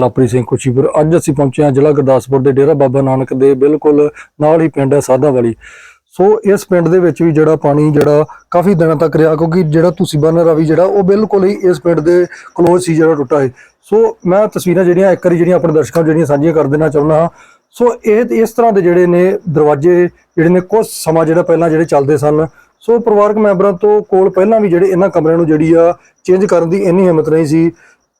ਲਾਪਰੀ ਸਿੰਘ ਖੁਸ਼ੀਪੁਰ ਅੱਜ ਅਸੀਂ ਪਹੁੰਚੇ ਹਾਂ ਜ਼ਿਲ੍ਹਾ ਗੁਰਦਾਸਪੁਰ ਦੇ ਡੇਰਾ ਬਾਬਾ ਨਾਨਕ ਦੇ ਬਿਲਕੁਲ ਨਾਲ ਹੀ ਪਿੰਡ ਹੈ ਸਾਦਾ ਵਾਲੀ। ਸੋ ਇਸ ਪਿੰਡ ਦੇ ਵਿੱਚ ਵੀ ਜਿਹੜਾ ਪਾਣੀ ਜਿਹੜਾ ਕਾਫੀ ਦਿਨਾਂ ਤੱਕ ਰਿਹਾ ਕਿਉਂਕਿ ਜਿਹੜਾ ਤੁਸੀਂ ਬੰਨ ਵੀ ਜਿਹੜਾ ਉਹ ਬਿਲਕੁਲ ਹੀ ਇਸ ਪਿੰਡ ਦੇ ਕਲੋਜ਼ ਸੀ ਜਿਹੜਾ ਟੁੱਟਾ ਹੈ। ਸੋ ਮੈਂ ਤਸਵੀਰਾਂ ਜਿਹੜੀਆਂ ਇੱਕ ਵਾਰੀ ਜਿਹੜੀਆਂ ਆਪਣੇ ਦਰਸ਼ਕਾਂ ਨੂੰ ਜਿਹੜੀਆਂ ਸਾਂਝੀਆਂ ਕਰ ਦੇਣਾ ਚਾਹੁੰਦਾ ਹਾਂ। ਸੋ ਇਹ ਇਸ ਤਰ੍ਹਾਂ ਦੇ ਜਿਹੜੇ ਨੇ ਦਰਵਾਜ਼ੇ ਜਿਹੜੇ ਨੇ ਕੁਝ ਸਮਾਂ ਜਿਹੜਾ ਪਹਿਲਾਂ ਜਿਹੜੇ ਚੱਲਦੇ ਸਨ। ਸੋ ਪਰਿਵਾਰਕ ਮੈਂਬਰਾਂ ਤੋਂ ਕੋਲ ਪਹਿਲਾਂ ਵੀ ਜਿਹੜੇ ਇਹਨਾਂ ਕਮਰਿਆਂ ਨੂੰ ਜਿਹੜੀ ਆ ਚੇਂਜ ਕਰਨ ਦੀ ਇੰਨੀ ਹਿੰਮਤ ਨਹੀਂ ਸੀ।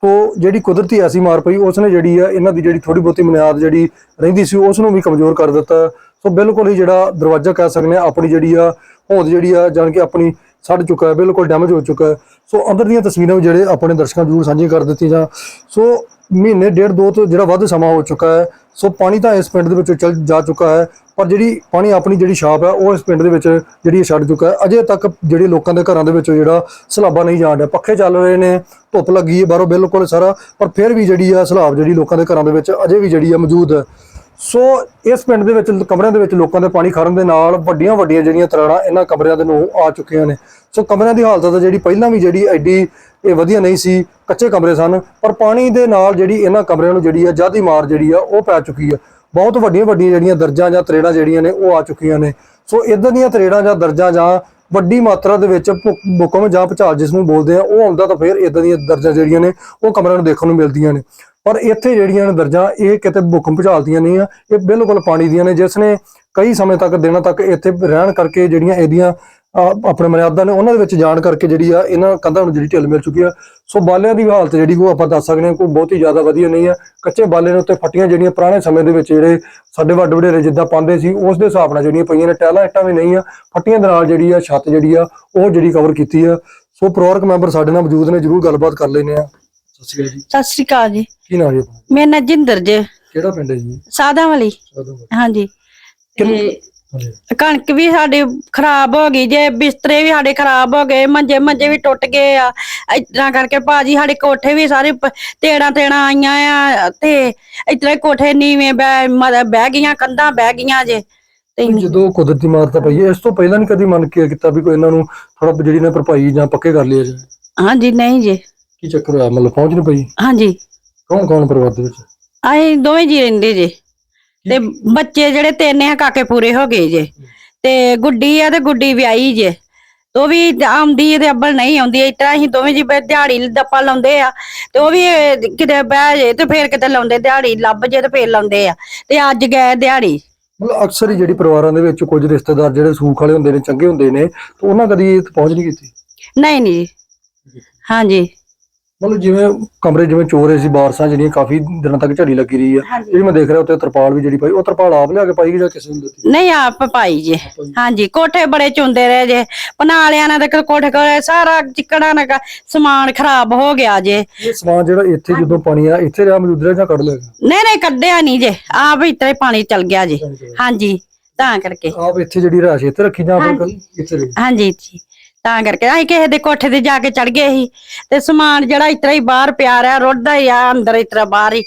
ਤੋ ਜਿਹੜੀ ਕੁਦਰਤੀ ਐਸੀ ਮਾਰ ਪਈ ਉਸ ਨੇ ਜਿਹੜੀ ਆ ਇਹਨਾਂ ਦੀ ਜਿਹੜੀ ਥੋੜੀ ਬਹੁਤੀ ਬੁਨਿਆਦ ਜਿਹੜੀ ਰਹਿੰਦੀ ਸੀ ਉਸ ਨੂੰ ਵੀ ਕਮਜ਼ੋਰ ਕਰ ਦਿੱਤਾ। ਸੋ ਬਿਲਕੁਲ ਹੀ ਜਿਹੜਾ ਦਰਵਾਜ਼ਾ ਕਹਿ ਸਕਦੇ ਆ ਆਪਣੀ ਜਿਹੜੀ ਆ ਹੋਂਦ ਜਿਹੜੀ ਆ, ਜਾਣ ਕੇ ਆਪਣੀ ਸੜ ਚੁੱਕਾ ਹੈ, ਬਿਲਕੁਲ ਡੈਮੇਜ ਹੋ ਚੁੱਕਾ ਹੈ। ਸੋ ਅੰਦਰ ਦੀਆਂ ਤਸਵੀਰਾਂ ਵੀ ਜਿਹੜੇ ਆਪਣੇ ਦਰਸ਼ਕਾਂ ਨੂੰ ਜ਼ਰੂਰ ਸਾਂਝੀਆਂ ਕਰ ਦਿੱਤੀਆਂ ਜਾਂ ਸੋ ਮਹੀਨੇ, ਡੇਢ, ਦੋ ਤੋਂ ਜਿਹੜਾ ਵੱਧ ਸਮਾਂ ਹੋ ਚੁੱਕਾ ਹੈ, ਸੋ ਪਾਣੀ ਤਾਂ ਇਸ ਪਿੰਡ ਦੇ ਵਿੱਚੋਂ ਚਲ ਜਾ ਚੁੱਕਾ ਹੈ, ਪਰ ਜਿਹੜੀ ਪਾਣੀ ਆਪਣੀ ਜਿਹੜੀ ਛਾਪ ਹੈ, ਉਹ ਇਸ ਪਿੰਡ ਦੇ ਵਿੱਚ ਜਿਹੜੀ ਛੱਡ ਚੁੱਕਾ ਹੈ। ਅਜੇ ਤੱਕ ਜਿਹੜੇ ਲੋਕਾਂ ਦੇ ਘਰਾਂ ਦੇ ਵਿੱਚੋਂ ਜਿਹੜਾ ਸਲਾਬਾ ਨਹੀਂ ਜਾਣ ਰਿਹਾ ਪੱਖੇ ਚੱਲ ਰਹੇ ਨੇ, ਧੁੱਪ ਲੱਗੀ ਹੈ ਬਾਹਰੋਂ ਬਿਲਕੁਲ ਸਾਰਾ, ਪਰ ਫਿਰ ਵੀ ਜਿਹੜੀ ਆ ਸਲਾਬ ਜਿਹੜੀ ਲੋਕਾਂ ਦੇ ਘਰਾਂ ਦੇ ਵਿੱਚ ਅਜੇ ਵੀ ਜਿਹੜੀ ਆ ਮੌਜੂਦ ਹੈ। ਸੋ ਇਸ ਪਿੰਡ ਦੇ ਵਿੱਚ, ਕਮਰਿਆਂ ਦੇ ਵਿੱਚ ਲੋਕਾਂ ਦੇ ਪਾਣੀ ਖੜਨ ਦੇ ਨਾਲ ਵੱਡੀਆਂ ਵੱਡੀਆਂ ਜਿਹੜੀਆਂ ਤਰਾੜਾਂ ਇਹਨਾਂ ਕਮਰਿਆਂ ਦੇ ਨੂੰ ਆ ਚੁੱਕੀਆਂ ਨੇ। ਸੋ ਕਮਰਿਆਂ ਦੀ ਹਾਲਤ ਤਾਂ ਜਿਹੜੀ ਪਹਿਲਾਂ ਵੀ ਜਿਹੜੀ ਐਡੀ ਇਹ ਵਧੀਆ ਨਹੀਂ ਸੀ, ਕੱਚੇ ਕਮਰੇ ਸਨ, ਪਰ ਪਾਣੀ ਦੇ ਨਾਲ ਜਿਹੜੀ ਇਹਨਾਂ ਕਮਰਿਆਂ ਨੂੰ ਜਿਹੜੀ ਆ ਜਾਦੀ ਮਾਰ ਜਿਹੜੀ ਆ ਉਹ ਪੈ ਚੁੱਕੀ ਆ। ਬਹੁਤ ਵੱਡੀਆਂ ਵੱਡੀਆਂ ਜਿਹੜੀਆਂ ਦਰਜਾਂ ਜਾਂ ਤਰੇੜਾਂ ਜਿਹੜੀਆਂ ਨੇ ਉਹ ਆ ਚੁੱਕੀਆਂ ਨੇ। ਸੋ ਇਦਾਂ ਦੀਆਂ ਤਰੇੜਾਂ ਜਾਂ ਦਰਜਾਂ ਜਾਂ ਵੱਡੀ ਮਾਤਰਾ ਦੇ ਵਿੱਚ ਭੁ- ਭੂਕੰਪ ਜਾਂ ਭੁਚਾਲ ਜਿਸ ਨੂੰ ਬੋਲਦੇ ਆ, ਉਹ ਆਉਂਦਾ ਤਾਂ ਫਿਰ ਇਦਾਂ ਦੀਆਂ ਦਰਜਾਂ ਜਿਹੜੀਆਂ ਨੇ ਉਹ ਕਮਰਿਆਂ ਨੂੰ ਦੇਖਣ ਨੂੰ ਮਿਲਦੀਆਂ ਨੇ। ਪਰ ਇੱਥੇ ਜਿਹੜੀਆਂ ਨੇ ਦਰਜਾਂ, ਇਹ ਕਿਤੇ ਭੂਕੰਪ ਝਾਲਦੀਆਂ ਨਹੀਂ ਆ। ਇਹ ਬਿਲਕੁਲ ਪਾਣੀ ਦੀਆਂ ਨੇ, ਜਿਸ ਨੇ ਕਈ ਸਮੇਂ ਤੱਕ, ਦਿਨਾਂ ਤੱਕ ਇੱਥੇ ਰਹਿਣ ਕਰਕੇ ਜਿਹੜੀਆਂ ਇਹਦੀਆਂ ਆਪਣੇ ਮਰਿਆਦਾ ਨੇ, ਉਹਨਾਂ ਦੇ ਵਿੱਚ ਜਾਣ ਕਰਕੇ ਜਿਹੜੀ ਆ, ਇਹਨਾਂ ਕੰਧਾਂ ਨੂੰ ਜਿਹੜੀ ਢਿੱਲ ਮਿਲ ਚੁੱਕੀ ਆ। ਸੋ ਬਾਲਿਆਂ ਦੀ ਹਾਲਤ ਜਿਹੜੀ ਉਹ ਆਪਾਂ ਦੱਸ ਸਕਦੇ ਹਾਂ, ਕੋਈ ਹੀ ਜ਼ਿਆਦਾ ਵਧੀਆ ਨਹੀਂ ਆ। ਕੱਚੇ ਬਾਲੇ ਦੇ ਉੱਤੇ ਫੱਟੀਆਂ ਜਿਹੜੀਆਂ ਪੁਰਾਣੇ ਸਮੇਂ ਦੇ ਵਿੱਚ ਜਿਹੜੇ ਸਾਡੇ ਵੱਡ ਵਡੇਰੇ ਜਿੱਦਾਂ ਪਾਉਂਦੇ ਸੀ, ਉਸ ਦੇ ਹਿਸਾਬ ਨਾਲ ਜਿਹੜੀਆਂ ਪਈਆਂ ਨੇ ਟੈਲਾਂ ਇੱਟਾਂ ਵੀ ਨਹੀਂ ਆ। ਫੱਟੀਆਂ ਦੇ ਨਾਲ ਜਿਹੜੀ ਆ, ਛੱਤ ਜਿਹੜੀ ਆ, ਉਹ ਜਿਹੜੀ ਕਵਰ ਕੀਤੀ ਆ। ਸੋ ਪਰਿਵਾਰਕ ਮੈਂਬਰ ਸਾਡੇ ਨਾਲ ਮੌਜੂਦ ਨੇ, ਜਰੂਰ ਗੱਲਬਾਤ ਕਰ ਲੈਨੇ ਆ ਸਤਿ ਸ਼੍ਰੀ ਅਕਾਲ ਜੀ। ਸਤਿ ਸ਼੍ਰੀ ਅਕਾਲ ਜੀ। ਕੀ ਨਾਮ ਜੀ ਆਪਣਾ? ਮੇਰਾ ਨਾਂ ਜਿੰਦਰ ਜੇ। ਕਿਹੜਾ ਪਿੰਡ ਹੈ ਜੀ? ਸਾਦਾ ਵਾਲੀ ਹਾਂਜੀ। ਤੇ ਕਣਕ ਵੀ ਸਾਡੀ ਖਰਾਬ ਹੋ ਗਈ ਜੇ ਬਿਸਤਰੇ ਵੀ ਸਾਡੇ ਖਰਾਬ ਹੋ ਗਏ ਮੰਜੇ ਮੰਜੇ ਵੀ ਟੁੱਟ ਗਏ ਆ। ਇਤਨਾ ਕਰਕੇ ਬਾਜੀ ਸਾਡੇ ਕੋਠੇ ਵੀ ਸਾਰੇ ਤੇੜਾਂ ਤੇੜਾਂ ਆਈਆਂ ਆ ਤੇ ਇਤਨਾ ਕੋਠੇ ਨੀਵੇਂ ਬਹਿ ਮ- ਬਹਿ ਗਈਆਂ ਕੰਧਾਂ ਬਹਿ ਗਈਆਂ ਜੇ। ਤੇ ਜਦੋਂ ਕੁਦਰਤੀ ਮਾਰਤਾ ਪਈ ਹੈ ਇਸ ਤੋਂ ਪਹਿਲਾਂ ਨਹੀਂ ਕਦੀ ਮਨ ਕੀ ਕੀਤਾ ਵੀ ਕੋਈ ਇਹਨਾਂ ਨੂੰ ਥੋੜਾ ਜਿਹੜੀ ਨੇ ਭਰਪਾਈ ਜਾਂ ਪੱਕੇ ਕਰ ਲਿਆ ਜਾਏ ਹਾਂਜੀ ਨਹੀਂ ਜੇ। ਕੀ ਚੱਕਰ ਹੋਇਆ? ਮਤਲਬ ਪਹੁੰਚ ਨਹੀਂ ਪਈ? ਹਾਂਜੀ। ਕੌਣ ਕੌਣ ਪਰਿਵਾਰ ਦੇ ਵਿੱਚ? ਅਸੀਂ ਦੋਵੇਂ ਜੀ ਰਹਿੰਦੇ ਜੇ। ਤੇ ਬੱਚੇ ਜਿਹੜੇ ਤਿੰਨ ਆ ਕਾਕੇ ਪੂਰੇ ਹੋ ਗਏ ਜੇ। ਤੇ ਗੁੱਡੀ ਆ ਤੇ ਗੁੱਡੀ ਵਿਆਹੀ ਜੇ। ਉਹ ਵੀ ਆਉਂਦੀ ਤੇ ਅੱਬਲ ਨਹੀਂ ਆਉਂਦੀ। ਇਸ ਤਰ੍ਹਾਂ ਅਸੀਂ ਦੋਵੇਂ ਜੀ ਦਿਹਾੜੀ ਦੱਪਾ ਲਾਉਂਦੇ ਆ। ਤੇ ਉਹ ਵੀ ਕਿਤੇ ਬਹਿ ਜੇ ਤੇ ਫੇਰ ਕਿਤੇ ਲਾਉਂਦੇ ਦਿਹਾੜੀ ਲੱਭ ਜੇ ਤੇ ਫੇਰ ਲਾਉਂਦੇ ਆ। ਤੇ ਅੱਜ ਗਏ ਦਿਹਾੜੀ। ਮਤਲਬ ਅਕਸਰ ਹੀ ਜਿਹੜੀ ਪਰਿਵਾਰਾਂ ਦੇ ਵਿੱਚ ਕੁਝ ਰਿਸ਼ਤੇਦਾਰ ਜਿਹੜੇ ਸੂਖ ਵਾਲੇ ਹੁੰਦੇ ਨੇ ਚੰਗੇ ਹੁੰਦੇ ਨੇ ਤੇ ਉਹਨਾਂ ਕਦੀ ਪਹੁੰਚ ਨਹੀਂ ਕੀਤੀ? ਨਹੀਂ ਨਹੀਂ ਹਾਂਜੀ। ਮਤਲਬ ਜਿਵੇਂ ਕਮਰੇ ਜਿਵੇਂ ਚੋਰੇ ਸੀ ਬਾਰਸਾਂ ਜਿਹੜੀਆਂ ਕਾਫੀ ਦਿਨਾਂ ਤੱਕ ਝੜੀ ਲੱਗੀ ਰਹੀ ਆ। ਜਿਹੜੀ ਮੈਂ ਦੇਖ ਰਿਹਾ ਉੱਤੇ ਤਰਪਾਲ ਵੀ ਜਿਹੜੀ ਪਾਈ ਉਹ ਤਰਪਾਲ ਆਪ ਲਿਆ ਕੇ ਪਾਈ ਜਾਂ ਕਿਸੇ ਨੂੰ ਦਿੱਤੀ? ਨਹੀਂ ਆਪ ਪਾਈ ਜੇ। ਹਾਂਜੀ ਕੋਠੇ ਬੜੇ ਚੁੰਦੇ ਰਹੇ ਜੇ। ਪਨਾਲਿਆਂ ਨਾਲ ਤੇ ਕੋਠੇ ਕੋਲੇ ਸਾਰਾ ਚਿੱਕੜਾ ਨਾ ਸਮਾਨ ਖਰਾਬ ਹੋ ਗਿਆ ਜੇ। ਇਹ ਸਮਾਨ ਜਿਹੜਾ ਇੱਥੇ ਜਦੋਂ ਪਾਣੀ ਆ ਇੱਥੇ ਰਿਹਾ ਮੌਜੂਦ ਰਿਹਾ ਜਾਂ ਕੱਢ ਲਿਆ ਗਿਆ? ਨਹੀਂ ਨਹੀਂ ਕੱਢਿਆ ਨਹੀਂ ਜੇ। ਆਪ ਇਤਰੇ ਹੀ ਪਾਣੀ ਚਲ ਗਿਆ ਜੀ। ਹਾਂਜੀ। ਤਾਂ ਕਰਕੇ। ਆਪ ਇੱਥੇ ਜਿਹੜੀ ਰਾਸ਼ ਇੱਥੇ ਰੱਖੀ ਜਾਂ ਕੱਲ ਇੱਥੇ ਰਹੀ? ਹਾਂਜੀ ਜੀ। ਤਾਂ ਕਰਕੇ ਅਸੀਂ ਕਿਸੇ ਦੇ ਕੋਠੇ ਤੇ ਜਾ ਕੇ ਚੜ ਗਏ ਸੀ ਤੇ ਸਮਾਨ ਜਿਹੜਾ ਇਤਰਾ ਹੀ ਬਾਹਰ ਪਿਆ ਰਿਹਾ ਰੁੜਦਾ ਹੀ ਆ ਅੰਦਰ ਇਤਰਾ ਬਾਹਰ ਹੀ।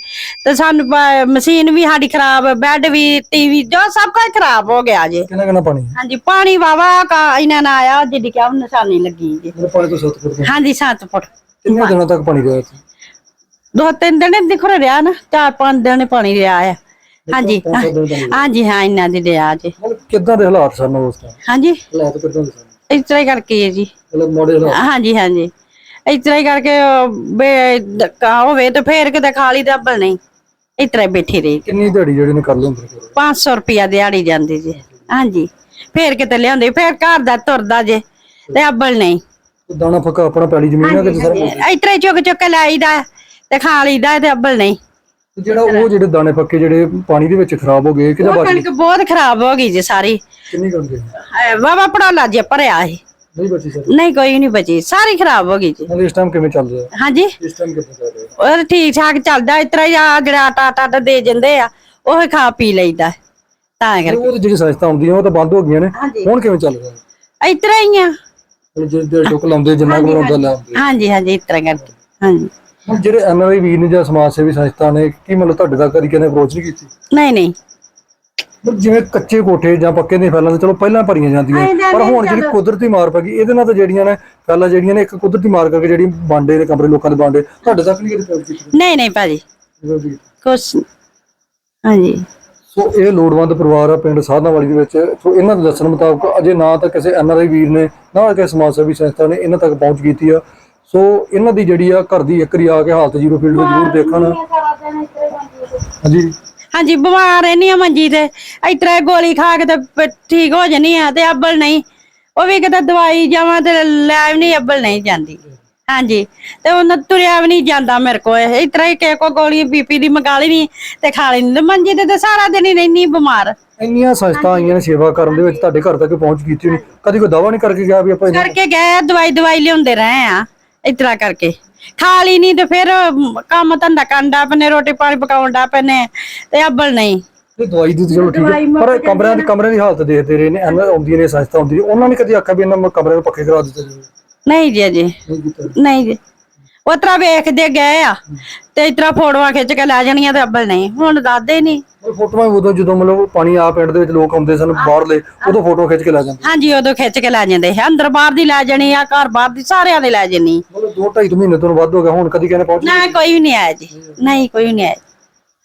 ਤੇ ਸਾਨੂੰ ਪ- ਮਸ਼ੀਨ ਵੀ ਸਾਡੀ ਖਰਾਬ ਬੈੱਡ ਵੀ ਟੀਵੀ ਜੋ ਸਭ ਕੁਝ ਖਰਾਬ ਹੋ ਗਿਆ ਜੇ। ਕਿੰਨਾ ਕਿੰਨਾ ਪਾਣੀ? ਹਾਂਜੀ ਪਾਣੀ ਵਾਵਾ ਕਾ ਇਹਨਾਂ ਨਾਲ ਆਇਆ ਜਿੱਡੀ ਕਿਹਾ ਨਿਸ਼ਾਨੀ ਲੱਗੀ ਜੀ। ਮਤਲਬ ਪਾਣੀ ਤੋਂ 7 ਫੁੱਟ ਦਾ। ਹਾਂਜੀ 7 ਫੁੱਟ। ਕਿੰਨੇ ਦਿਨਾਂ ਤੱਕ ਪਾਣੀ ਰਿਹਾ ਇੱਥੇ? ਦੋ ਤਿੰਨ ਦਿਨ ਦੇਖੋ ਰਿਹਾ ਨਾ ਚਾਰ ਪੰਜ ਦਿਨ ਪਾਣੀ ਰਿਹਾ ਆ। ਹਾਂਜੀ ਪੰਜ ਸੱਤ ਦਿਨ ਪਾਣੀ ਹਾਂਜੀ ਹਾਂ ਇਹਨਾਂ ਦੀ ਰਿਹਾ ਜੀ। ਮਤਲਬ ਕਿੱਦਾਂ ਦੇ ਹਾਲਾਤ ਸਨ ਉਸ ਟਾਈਮ ਹਾਂਜੀ। ਹਾਲਾਤ ਕਿੱਦਾਂ ਦੇ ਸਨ? ਇਸ ਤਰ੍ਹਾਂ ਹੀ ਕਰਕੇ ਹੈ ਜੀ। ਮਤਲਬ ਹਾਂਜੀ ਹਾਂਜੀ। ਇਸ ਤਰ੍ਹਾਂ ਹੀ ਕਰਕੇ ਉਹ ਬੇ ਧੱਕਾ ਹੋਵੇ ਤੇ ਫੇਰ ਕਿਤੇ ਖਾਲੀ ਦਾ ਨਹੀਂ। ਇਸ ਤਰ੍ਹਾਂ ਹੀ ਬੈਠੀ ਰਹੀ। ਕਿੰਨੀ ਦਿਹਾੜੀ ਜਿਹੜੀ ਨੇ ਕਰ ਲੈਂਦੇ ਨੇ 500 ਰੁਪਿਆ ਦਿਹਾੜੀ ਜਾਂਦੀ ਜੀ। ਹਾਂਜੀ। ਫੇਰ ਕਿਤੇ ਲਿਆਉਂਦੇ ਫੇਰ ਘਰ ਦਾ ਤੁਰਦਾ ਜੇ ਤੇ ਅੱਬਲ ਨਹੀਂ। ਦਾਣਾ ਫੱਕਾ ਆਪਣਾ ਪੈਲੀ ਜ਼ਮੀਨ ਆ ਕਿ ਸਾਰਾ ਕੁਛ? ਇਸ ਤਰ੍ਹਾਂ ਹੀ ਚੁੱਕ ਚੁੱਕ ਕੇ ਲਾਈਦਾ ਤੇ ਖਾ ਲਈਦਾ ਤੇ ਅੱਬਲ ਨਹੀਂ। ਤੇ ਜਿਹੜਾ ਉਹ ਜਿਹੜੇ ਦਾਣੇ ਪੱਕੇ ਜਿਹੜੇ ਪਾਣੀ ਦੇ ਵਿੱਚ ਖਰਾਬ ਹੋ ਗਏ ਕਿਹਦਾ ਉਹ ਬਾਕੀ ਕਣਕ ਬਹੁਤ ਖਰਾਬ ਹੋ ਗਈ ਜੀ ਸਾਰੀ। ਕਿੰਨੀ ਕਰਦੇ ਵਾਵਾ ਪੜਾਲਾ ਜੇ ਭਰਿਆ ਸੀ। ਨਹੀਂ ਬਚੀ ਸਰ? ਨਹੀਂ ਕੋਈ ਨਹੀਂ ਬਚੀ। ਸਾਰੀ ਖਰਾਬ ਹੋ ਗਈ ਜੀ। ਇਸ ਟਾਈਮ ਕਿਵੇਂ ਚੱਲ ਰਿਹਾ? ਹਾਂਜੀ? ਇਸ ਟਾਈਮ ਕਿਵੇਂ ਚੱਲ ਰਿਹਾ? ਉਹ ਠੀਕ ਠਾਕ ਚੱਲਦਾ ਇਸ ਤਰ੍ਹਾਂ ਹੀ ਆ ਜਿਹੜਾ ਆਟਾ ਆਟਾ ਦੇ ਜਾਂਦੇ ਆ ਉਹ ਹੀ ਖਾ ਪੀ ਲਈਦਾ। ਤਾਂ ਕਰਕੇ ਉਹ ਤੇ ਜਿਹੜੀ ਸੰਸਥਾ ਹੁੰਦੀਆਂ ਉਹ ਤਾਂ ਬੰਦ ਹੋ ਗਈਆਂ ਨੇ। ਹਾਂਜੀ। ਹੁਣ ਕਿਵੇਂ ਚੱਲ ਰਿਹਾ? ਇਸ ਤਰ੍ਹਾਂ ਹੀ ਆ। ਮਤਲਬ ਜਿਹੜੇ ਜਿਹੜੇ ਟੁੱਕ ਲਾਉਂਦੇ ਜਿੰਨਾ ਕੁ ਬਣਾਉਂਦਾ ਲੈ ਆਉਂਦੇ ਹਾਂਜੀ ਹਾਂਜੀ ਇਸ ਤਰ੍ਹਾਂ ਕਰਕੇ। ਹਾਂਜੀ। ਹੁਣ ਜਿਹੜੇ ਐਨਆਰਆਈ ਵੀਰ ਨੇ ਜਾਂ ਸਮਾਜ ਸੇਵੀ ਸੰਸਥਾ ਨੇ ਕੀ ਮਤਲਬ ਤੁਹਾਡੇ ਤੱਕ ਕਦੀ ਕਹਿੰਦੇ ਅਪਰੋਚ ਨਹੀਂ ਕੀਤੀ? ਨਹੀਂ ਨਹੀਂ। ਮਤਲਬ ਜਿਵੇਂ ਕੱਚੇ ਕੋਠੇ ਜਾਂ ਪੱਕੇ ਦੇ ਫੈਲਾਂ ਤੇ ਚਲੋ ਪਹਿਲਾਂ ਭਰੀਆਂ ਜਾਂਦੀਆਂ ਪਰ ਹੁਣ ਜਿਹੜੀ ਕੁਦਰਤੀ ਮਾਰ ਪੈ ਗਈ ਇਹਦੇ ਨਾਲ ਤਾਂ ਜਿਹੜੀਆਂ ਨੇ ਫੈਲਾਂ ਜਿਹੜੀਆਂ ਨੇ ਇੱਕ ਕੁਦਰਤੀ ਮਾਰ ਕਰਕੇ ਜਿਹੜੀ ਬਾਂਡੇ ਨੇ ਕਮਰੇ ਲੋਕਾਂ ਦੇ ਬਾਂਡੇ ਤੁਹਾਡੇ ਤੱਕ ਨਹੀਂ ਕਦੀ ਪਹੁੰਚ ਨਹੀਂ ਨਹੀਂ ਭਾਜੀ। ਕੁਛ ਹਾਂਜੀ। ਸੋ ਇਹ ਲੋੜਵੰਦ ਪਰਿਵਾਰ ਆ ਪਿੰਡ ਸਾਧਨਾਵਾਲੀ ਦੇ ਵਿੱਚ ਸੋ ਇਹਨਾਂ ਦੇ ਦੱਸਣ ਮੁਤਾਬਕ ਅਜੇ ਨਾ ਤਾਂ ਕਿਸੇ ਐਨਆਰਆਈ ਵੀਰ ਨੇ ਨਾ ਕਿਸੇ ਸਮਾਜ ਸੇਵੀ ਸੰਸਥਾ ਨੇ ਇਹਨਾਂ ਤੱਕ ਪਹੁੰਚ ਕੀਤੀ ਆ। ਸੋ ਇਹਨਾਂ ਦੀ ਜਿਹੜੀ ਆ ਘਰ ਦੀ ਇੱਕ ਆ ਕੇ ਹਾਲਤ ਜ਼ੀਰੋ ਫੀਲਡ ਵਿੱਚ ਜ਼ਰੂਰ ਦੇਖਣ। ਹਾਂਜੀ। ਹਾਂਜੀ ਬਿਮਾਰ ਰਹਿਨੀ ਆ ਮੰਜੀ ਤੇ। ਇਸ ਤਰ੍ਹਾਂ ਗੋਲੀ ਖਾ ਕੇ ਤੇ ਪ- ਠੀਕ ਹੋ ਜਣੀ ਆ ਤੇ ਅੱਬਲ ਨਹੀਂ। ਉਹ ਵੀ ਕਿਤੇ ਦਵਾਈ ਜਾਵਾਂ ਤੇ ਲੈ ਵੀ ਨਹੀਂ ਅੱਬਲ ਨਹੀਂ ਜਾਂਦੀ। ਹਾਂਜੀ ਤੇ ਉਹਨਾਂ ਤੁਰਿਆ ਵੀ ਨਹੀਂ ਜਾਂਦਾ ਮੇਰੇ ਕੋਲ। ਇਸ ਤਰ੍ਹਾਂ ਹੀ ਕਿਸੇ ਕੋ ਗੋਲੀ ਬੀਪੀ ਦੀ ਮੰਗਾ ਲਈ ਨਹੀਂ ਤੇ ਖਾ ਲੈਂਦੀ ਮੰਜੀ ਤੇ ਤੇ ਸਾਰਾ ਦਿਨ ਹੀ ਰਹਿਨੀ ਬਿਮਾਰ। ਇੰਨੀਆਂ ਸੰਸਥਾ ਆਈਆਂ ਨੇ ਸੇਵਾ ਕਰਨ ਦੇ ਵਿੱਚ ਤੁਹਾਡੇ ਘਰ ਤੱਕ ਪਹੁੰਚ ਕੀਤੀ ਨਹੀਂ। ਕਦੀ ਕੋਈ ਦਾਵਾ ਨਹੀਂ ਕਰਕੇ ਗਿਆ ਵੀ ਆਪਾਂ ਕਰਕੇ ਗਏ ਦਵਾਈ ਦਵਾਈ ਲਿਆਉਂਦੇ ਰਹੇ ਆ। ਇਸ ਤਰ੍ਹਾਂ ਕਰਕੇ। ਖਾ ਲਈ ਨਹੀਂ ਤੇ ਫਿਰ ਕੰਮ ਧੰਦਾ ਕੰਡਾ ਪਨੇ ਰੋਟੀ ਪਾਣੀ ਪਕਾਉਣ ਦਾ ਪਨੇ ਤੇ ਅੱਬਲ ਨਹੀਂ। ਇਹ ਦਵਾਈ ਦੀ ਤਾਂ ਚਲੋ ਠੀਕ ਹੈ ਪਰ ਕਮਰਿਆਂ ਦੀ ਕਮਰਿਆਂ ਦੀ ਹਾਲਤ ਦੇਖਦੇ ਰਹੇ ਨੇ ਐਨਾ ਆਉਂਦੀਆਂ ਨੇ ਸੰਸਥਾ ਆਉਂਦੀ ਉਹਨਾਂ ਨੇ ਕਦੀ ਆਖਿਆ ਵੀ ਇਹਨਾਂ ਕਮਰੇ ਨੂੰ ਪੱਕੇ ਕਰਾ ਦਿੱਤੇ ਨਹੀਂ ਜੀ ਕੀਤਾ। ਨਹੀਂ ਜੀ। ਉਹ ਤਰ੍ਹਾਂ ਵੇਖਦੇ ਗਏ ਆ ਤੇ ਇਸ ਤਰ੍ਹਾਂ ਫੋਟੋਆਂ ਖਿੱਚ ਕੇ ਲੈ ਜਾਣੀਆਂ ਤੇ ਅੱਬਲ ਨਹੀਂ ਹੁਣ ਦੱਸਦੇ ਨਹੀਂ। ਉਹ ਫੋਟੋਆਂ ਉਦੋਂ ਜਦੋਂ ਮਤਲਬ ਪਾਣੀ ਆ ਪਿੰਡ ਦੇ ਵਿੱਚ ਲੋਕ ਆਉਂਦੇ ਸਨ ਬਾਹਰਲੇ ਉਦੋਂ ਫੋਟੋ ਖਿੱਚ ਕੇ ਲੈ ਜਾਂਦੇ। ਹਾਂਜੀ ਉਦੋਂ ਖਿੱਚ ਕੇ ਲੈ ਜਾਂਦੇ ਸੀ। ਅੰਦਰ ਬਾਹਰ ਦੀ ਲੈ ਜਾਣੀ ਆ ਘਰ ਬਾਹਰ ਦੀ ਸਾਰਿਆਂ ਦੇ ਲੈ ਜਾਣੀ। ਮਤਲਬ ਦੋ ਢਾਈ ਕੁ ਮਹੀਨੇ ਤੋਂ ਵੱਧ ਹੋ ਗਿਆ ਹੁਣ ਕਦੀ ਕਹਿੰਦੇ ਪਹੁੰਚ ਨਾ ਕੋਈ ਵੀ ਨਹੀਂ ਆਇਆ ਜੀ। ਨਹੀਂ ਕੋਈ ਵੀ ਨਹੀਂ ਆਇਆ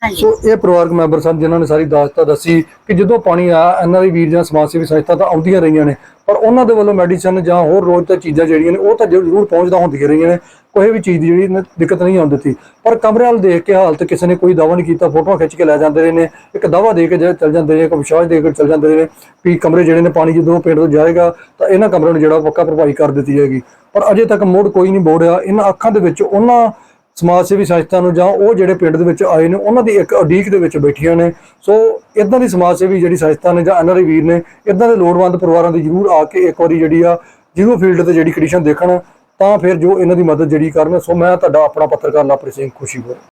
ਸੋ ਇਹ ਪਰਿਵਾਰਕ ਮੈਂਬਰ ਸਨ ਜਿਨ੍ਹਾਂ ਨੇ ਸਾਰੀ ਦਾਸਤਾ ਦੱਸੀ ਕਿ ਜਦੋਂ ਪਾਣੀ ਆਇਆ ਇਹਨਾਂ ਦੀ ਵੀਰ ਜਾਂ ਸਮਾਜ ਸੇਵੀ ਸੰਸਥਾ ਤਾਂ ਆਉਂਦੀਆਂ ਰਹੀਆਂ ਨੇ। ਪਰ ਉਹਨਾਂ ਦੇ ਵੱਲੋਂ ਮੈਡੀਸਨ ਜਾਂ ਹੋਰ ਰੋਜ਼ ਤਾਂ ਚੀਜ਼ਾਂ ਜਿਹੜੀਆਂ ਨੇ, ਉਹ ਤਾਂ ਜ਼ਰੂਰ ਪਹੁੰਚਦਾ ਹੁੰਦੀਆਂ ਰਹੀਆਂ ਨੇ। ਕੋਈ ਵੀ ਚੀਜ਼ ਦੀ ਜਿਹੜੀ ਦਿੱਕਤ ਨਹੀਂ ਆਉਣ ਦਿੱਤੀ। ਪਰ ਕਮਰੇ ਵੱਲ ਦੇਖ ਕੇ ਹਾਲਤ ਕਿਸੇ ਨੇ ਕੋਈ ਦਾਵਾ ਨਹੀਂ ਕੀਤਾ। ਫੋਟੋਆਂ ਖਿੱਚ ਕੇ ਲੈ ਜਾਂਦੇ ਰਹੇ ਨੇ। ਇੱਕ ਦਾਵਾ ਦੇ ਕੇ ਜੇ ਚੱਲ ਜਾਂਦੇ ਨੇ, ਇੱਕ ਵਿਸ਼ਵਾਸ ਦੇ ਕੇ ਚੱਲ ਜਾਂਦੇ ਨੇ ਵੀ ਕਮਰੇ ਜਿਹੜੇ ਨੇ, ਪਾਣੀ ਜਦੋਂ ਪਿੰਡ ਤੋਂ ਜਾਏਗਾ, ਤਾਂ ਇਹਨਾਂ ਕਮਰਿਆਂ ਨੂੰ ਜਿਹੜਾ ਪੱਕਾ ਭਰਪਾਈ ਕਰ ਦਿੱਤੀ ਜਾਏਗੀ। ਪਰ ਅਜੇ ਤੱਕ ਮੋੜ ਕੋਈ ਨਹੀਂ ਬੋੜਿਆ ਇਹਨਾਂ ਅੱਖਾਂ ਦੇ ਵਿੱਚ ਉਹਨਾਂ ਸਮਾਜ ਸੇਵੀ ਸੰਸਥਾ ਨੂੰ ਜਾਂ ਉਹ ਜਿਹੜੇ ਪਿੰਡ ਦੇ ਵਿੱਚ ਆਏ ਨੇ, ਉਹਨਾਂ ਦੀ ਇੱਕ ਉਡੀਕ ਦੇ ਵਿੱਚ ਬੈਠੀਆਂ ਨੇ। ਸੋ ਇਦਾਂ ਦੀ ਸਮਾਜ ਸੇਵੀ ਜਿਹੜੀ ਸੰਸਥਾ ਨੇ ਜਾਂ ਐਨਆਰਆਈ ਵੀਰ ਨੇ ਇਦਾਂ ਦੇ ਲੋੜਵੰਦ ਪਰਿਵਾਰਾਂ ਦੀ ਜ਼ਰੂਰ ਆ ਕੇ ਇੱਕ ਵਾਰੀ ਜਿਹੜੀ ਆ ਜ਼ੀਰੋ ਫੀਲਡ ਤੇ ਜਿਹੜੀ ਕੰਡੀਸ਼ਨ ਦੇਖਣ, ਤਾਂ ਫਿਰ ਜੋ ਇਹਨਾਂ ਦੀ ਮਦਦ ਜਿਹੜੀ ਕਰਨ। ਸੋ ਮੈਂ ਤੁਹਾਡਾ ਆਪਣਾ ਪੱਤਰਕਾਰ ਲਾਪਰੀ ਸਿੰਘ ਖੁਸ਼ੀ ਖੁਸ਼ੀਪੁਰ